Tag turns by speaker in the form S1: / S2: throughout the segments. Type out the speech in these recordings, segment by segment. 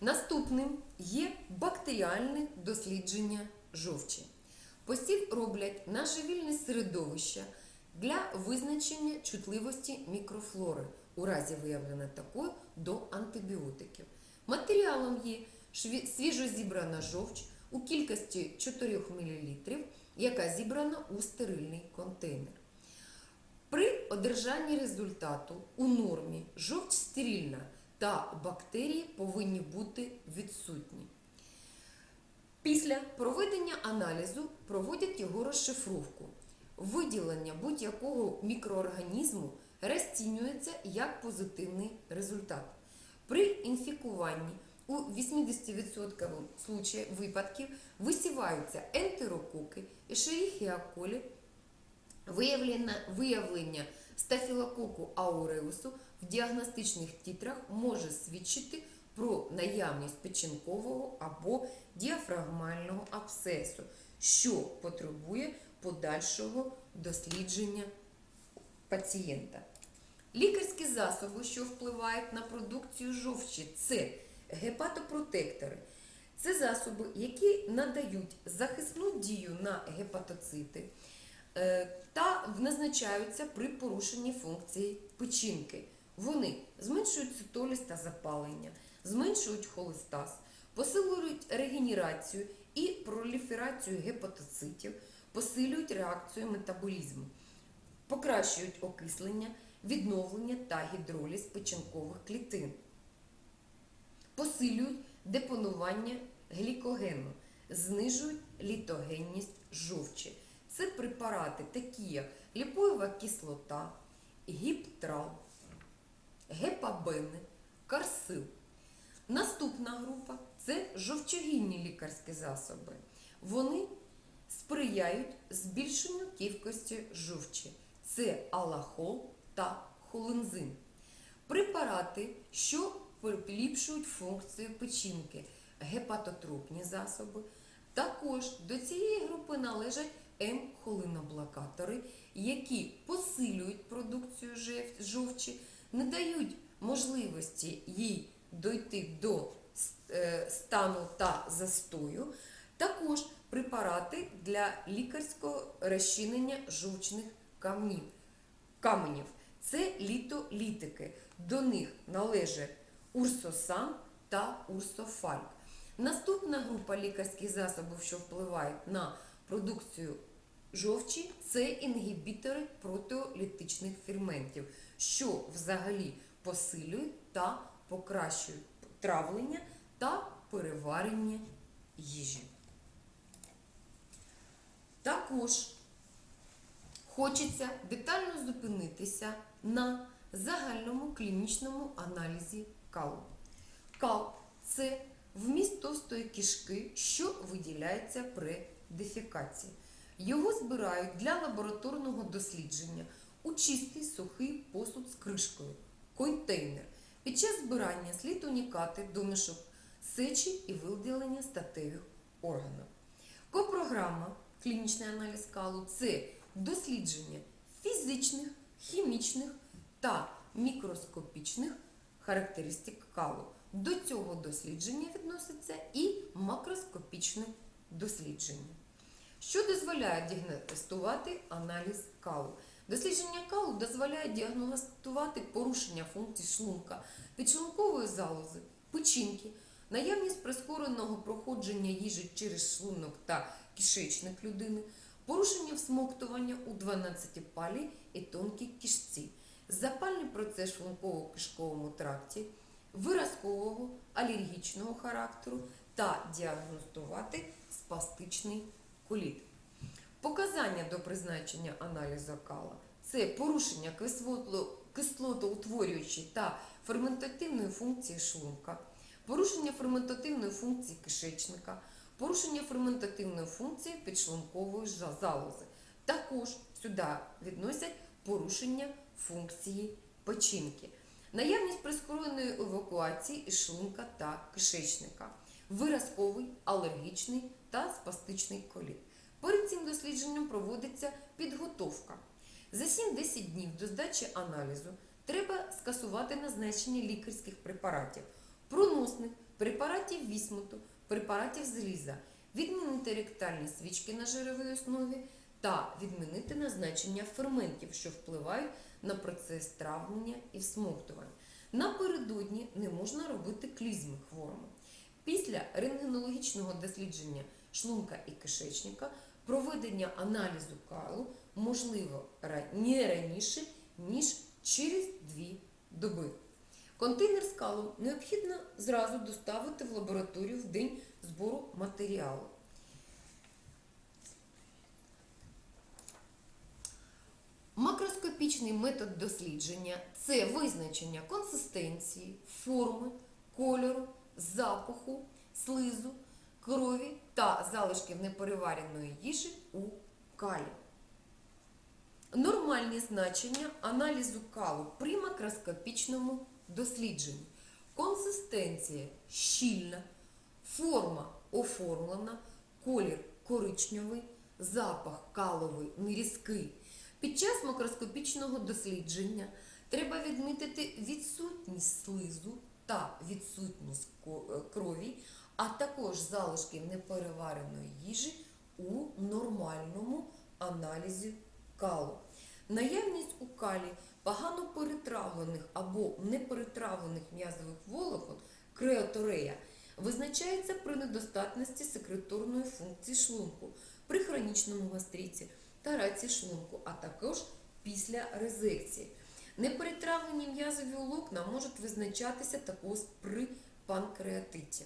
S1: Наступним є бактеріальне дослідження жовчі. Посів роблять на живільне середовище для визначення чутливості мікрофлори у разі виявлення такої до антибіотиків. Матеріалом є свіжозібрана жовч у кількості 4 мл, яка зібрана у стерильний контейнер. При одержанні результату у нормі жовч стерильна та бактерії повинні бути відсутні. Після проведення аналізу проводять його розшифровку. Виділення будь-якого мікроорганізму розцінюється як позитивний результат. При інфікуванні у 80% випадків висіваються ентерококи, ешеріхія колі, Виявлення, стафілококу ауреусу в діагностичних тітрах може свідчити про наявність печінкового або діафрагмального абсцесу, що потребує подальшого дослідження пацієнта. Лікарські засоби, що впливають на продукцію жовчі, це гепатопротектори. Це засоби, які надають захисну дію на гепатоцити е, та назначаються при порушенні функції печінки. Вони зменшують цитоліз та запалення, зменшують холестаз, посилюють регенерацію і проліферацію гепатоцитів, посилюють реакцію метаболізму, покращують окислення, відновлення та гідроліз печінкових клітин, посилюють депонування глікогену, знижують літогенність жовчі. Це препарати, такі як ліпоєва кислота, гіптрал, гепабени, карсил. Наступна група це жовчогінні лікарські засоби. Вони сприяють збільшенню кількості жовчі. Це алахол та холинзин. Препарати, що поліпшують функцію печінки, гепатотропні засоби. Також до цієї групи належать М-холиноблокатори, які посилюють продукцію жовчі, не дають можливості їй дойти до е, стану та застою. Також препарати для лікарського розчинення жовчних камнів, каменів. Це літолітики. До них належать урсосан та урсофальк. Наступна група лікарських засобів, що впливають на продукцію жовчі, це інгібітори протеолітичних ферментів, що взагалі посилюють та покращують травлення та переварення їжі. Також хочеться детально зупинитися на загальному клінічному аналізі калу. Кал це вміст товстої кишки, що виділяється при дефікації. Його збирають для лабораторного дослідження у чистий сухий посуд з кришкою контейнер. Під час збирання слід унікати домішок сечі і виділення статевих органів. Копрограма клінічний аналіз калу це дослідження фізичних, хімічних та мікроскопічних характеристик калу. До цього дослідження відноситься і макроскопічне дослідження. Що дозволяє діагностувати аналіз калу? Дослідження калу дозволяє діагностувати порушення функцій шлунка, підшлункової залози, печінки, наявність прискореного проходження їжі через шлунок та кишечник людини, порушення всмоктування у 12 палі і тонкій кишці, запальний процес шлунково-кишковому тракті, виразкового алергічного характеру та діагностувати спастичний коліт. Показання до призначення аналізу кала це порушення кислотоутворюючої та ферментативної функції шлунка, порушення ферментативної функції кишечника, порушення ферментативної функції підшлункової залози. Також сюди відносять порушення функції печінки, наявність прискореної евакуації із шлунка та кишечника, виразковий, алергічний та спастичний коліт. Перед цим дослідженням проводиться підготовка. За 7-10 днів до здачі аналізу треба скасувати назначення лікарських препаратів. Проносник препаратів вісмуту, препаратів заліза, відмінити ректальні свічки на жировій основі та відмінити назначення ферментів, що впливають на процес травлення і всмоктування. Напередодні не можна робити клізми хворому. Після рентгенологічного дослідження шлунка і кишечника проведення аналізу калу можливо не раніше, ніж через 2 доби. Контейнер з калом необхідно зразу доставити в лабораторію в день збору матеріалу. Макроскопічний метод дослідження це визначення консистенції, форми, кольору, запаху, слизу, крові та залишків неперевареної їжі у калі. Нормальні значення аналізу калу при макроскопічному дослідженні. Консистенція щільна, форма оформлена, колір коричневий, запах каловий нерізкий. Під час макроскопічного дослідження треба відмітити відсутність слизу та відсутність крові, а також залишків неперевареної їжі у нормальному аналізі калу. Наявність у калі погано перетравлених або неперетравлених м'язових волокон креаторея визначається при недостатності секреторної функції шлунку, при хронічному гастриті та раці шлунку, а також після резекції. Неперетравлені м'язові волокна можуть визначатися також при панкреатиті.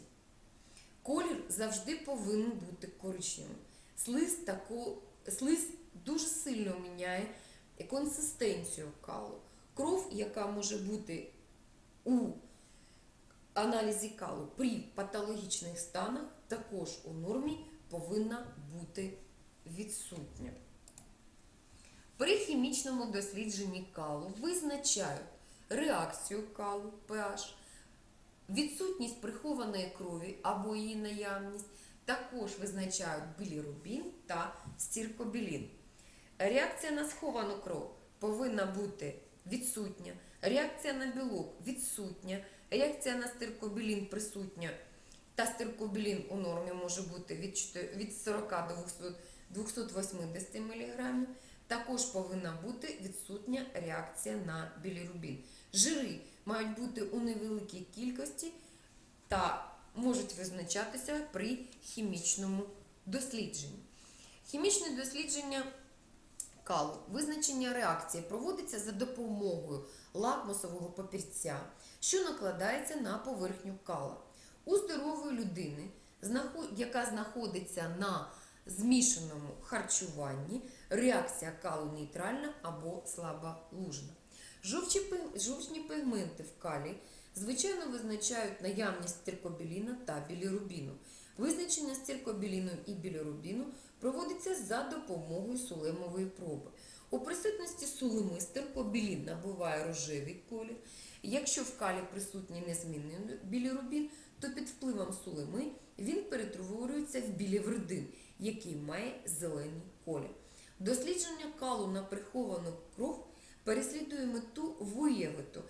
S1: Колір завжди повинен бути коричневим. Слиз, тако, слиз дуже сильно міняє консистенцію калу. Кров, яка може бути у аналізі калу при патологічних станах, також у нормі повинна бути відсутня. При хімічному дослідженні калу визначають реакцію калу pH, відсутність прихованої крові або її наявність, також визначають білірубін та стіркобілін. Реакція на сховану кров повинна бути відсутня, реакція на білок відсутня, реакція на стиркобілін присутня. Та стиркобілін у нормі може бути від, 40 до 280 мг. Також повинна бути відсутня реакція на білірубін. Жири мають бути у невеликій кількості та можуть визначатися при хімічному дослідженні. Хімічне дослідження калу, визначення реакції проводиться за допомогою лакмусового папірця, що накладається на поверхню кала. У здорової людини, яка знаходиться на змішаному харчуванні, реакція калу нейтральна або слаболужна. Жовчні пігменти в калі звичайно визначають наявність стиркобіліна та білірубіну. Визначення стиркобіліну і білірубіну проводиться за допомогою сулемової проби. У присутності сулеми стиркобілін набуває рожевий колір. Якщо в калі присутній незмінний білірубін, то під впливом сулеми він перетворюється в білівридин, який має зелений колір. Дослідження калу на приховану кров переслідує мету виявити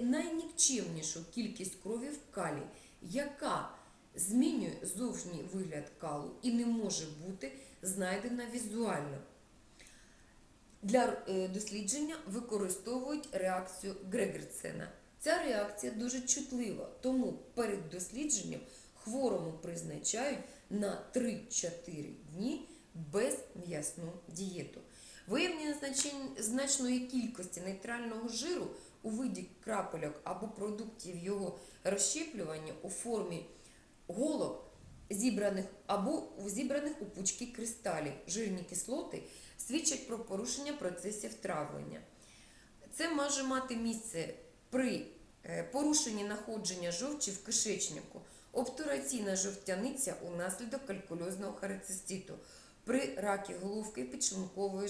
S1: найнікчемнішу кількість крові в калі, яка змінює зовнішній вигляд калу і не може бути знайдена візуально. Для е, дослідження використовують реакцію Грегерсена. Ця реакція дуже чутлива, тому перед дослідженням хворому призначають на 3-4 дні безм'ясну дієту. Виявлення значної кількості нейтрального жиру у виді крапельок або продуктів його розщеплювання у формі голок зібраних або зібраних у пучки кристалів жирні кислоти свідчать про порушення процесів травлення. Це може мати місце при е, порушенні находження жовчі в кишечнику, обтураційна жовтяниця унаслідок калькульозного харициститу, при ракі головки підшлункової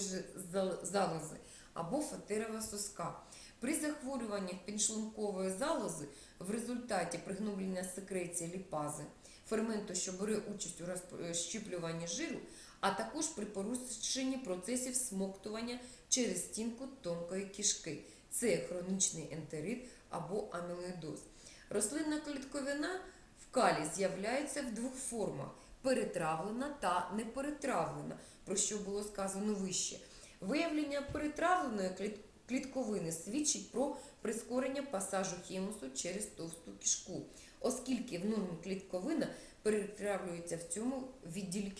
S1: залози або фатерова соска. При захворюваннях підшлункової залози в результаті пригноблення секреції ліпази, ферменту, що бере участь у розщіплюванні жиру, а також при порушенні процесів смоктування через стінку тонкої кишки. Це хронічний ентерит або амілоїдоз. Рослинна клітковина в калій з'являється в двох формах: перетравлена та неперетравлена, про що було сказано вище. Виявлення перетравленої кліт- клітковини свідчить про прискорення пасажу хімусу через товсту кишку, оскільки в нормі клітковина перетравлюється в цьому відділі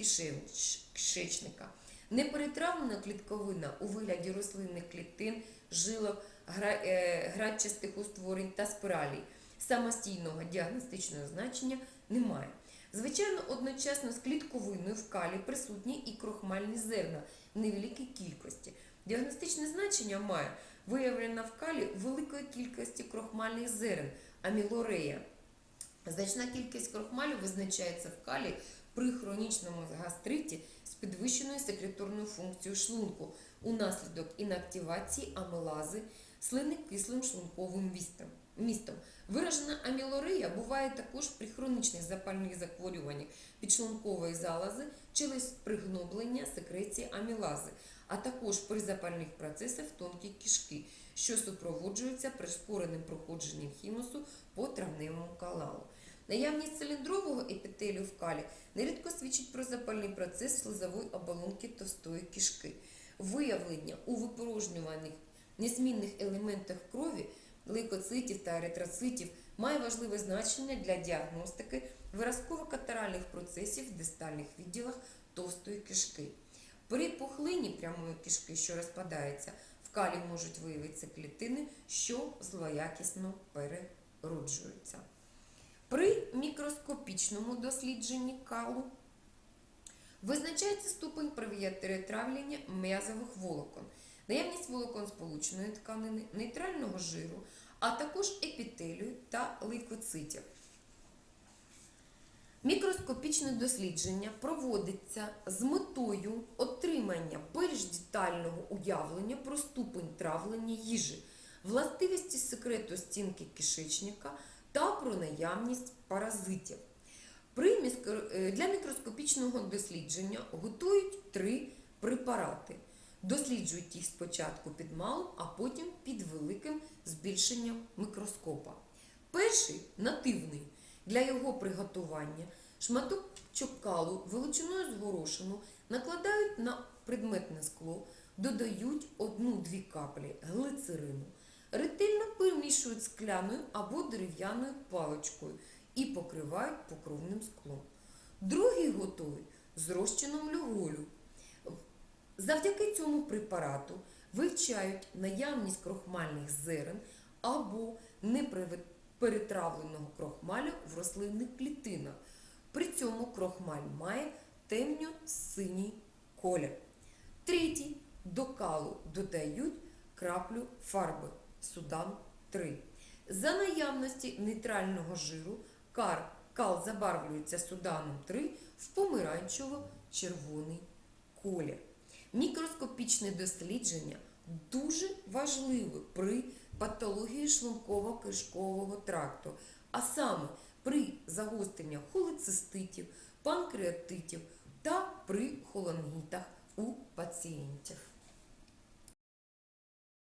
S1: кишечника. Неперетравлена клітковина у вигляді рослинних клітин, жилок, е, градчастих утворень та спіралей самостійного діагностичного значення немає. Звичайно, одночасно з клітковиною в калі присутні і крохмальні зерна в невеликій кількості. Діагностичне значення має виявлена в калі великої кількості крохмальних зерен амілорея. Значна кількість крохмалю визначається в калі при хронічному гастриті з підвищеною секреторною функцією шлунку унаслідок інактивації амилази слиннокислим шлунковим вістом- містом. Виражена амілорея буває також при хронічних запальних захворюваннях підшлункової залози через пригноблення секреції амілази, а також при запальних процесах тонкої кишки, що супроводжуються прискореним проходженням хімусу по травневому каналу. Наявність циліндрового епітелію в калі нерідко свідчить про запальний процес слизової оболонки товстої кишки. Виявлення у випорожнюваних незмінних елементах крові, лейкоцитів та еритроцитів має важливе значення для діагностики виразково-катаральних процесів в дистальних відділах товстої кишки. При пухлині прямої кишки, що розпадається, в калі можуть виявитися клітини, що злоякісно перероджуються. При мікроскопічному дослідженні калу визначається ступень перетравлення м'язових волокон, наявність волокон сполученої тканини, нейтрального жиру, а також епітелію та лейкоцитів. Мікроскопічне дослідження проводиться з метою отримання більш детального уявлення про ступень травлення їжі, властивості секрету стінки кишечника та про наявність паразитів. Е, Для мікроскопічного дослідження готують три препарати. Досліджують їх спочатку під малим, а потім під великим збільшенням мікроскопа. Перший нативний. Для його приготування шматок калу величиною з горошину накладають на предметне скло, додають одну-дві каплі глицерину, ретельно перемішують скляною або дерев'яною паличкою і покривають покровним склом. Другий готують з розчином люголю. Завдяки цьому препарату вивчають наявність крохмальних зерен або неперетравленого крохмалю в рослинних клітинах. При цьому крохмаль має темно-синій колір. Третій до калу додають краплю фарби судан 3. За наявності нейтрального жиру кар, кал забарвлюється суданом 3 в помаранчево-червоний колір. Мікроскопічне дослідження дуже важливе при патології шлунково-кишкового тракту, а саме при загостренні холециститів, панкреатитів та при холангітах у пацієнтів.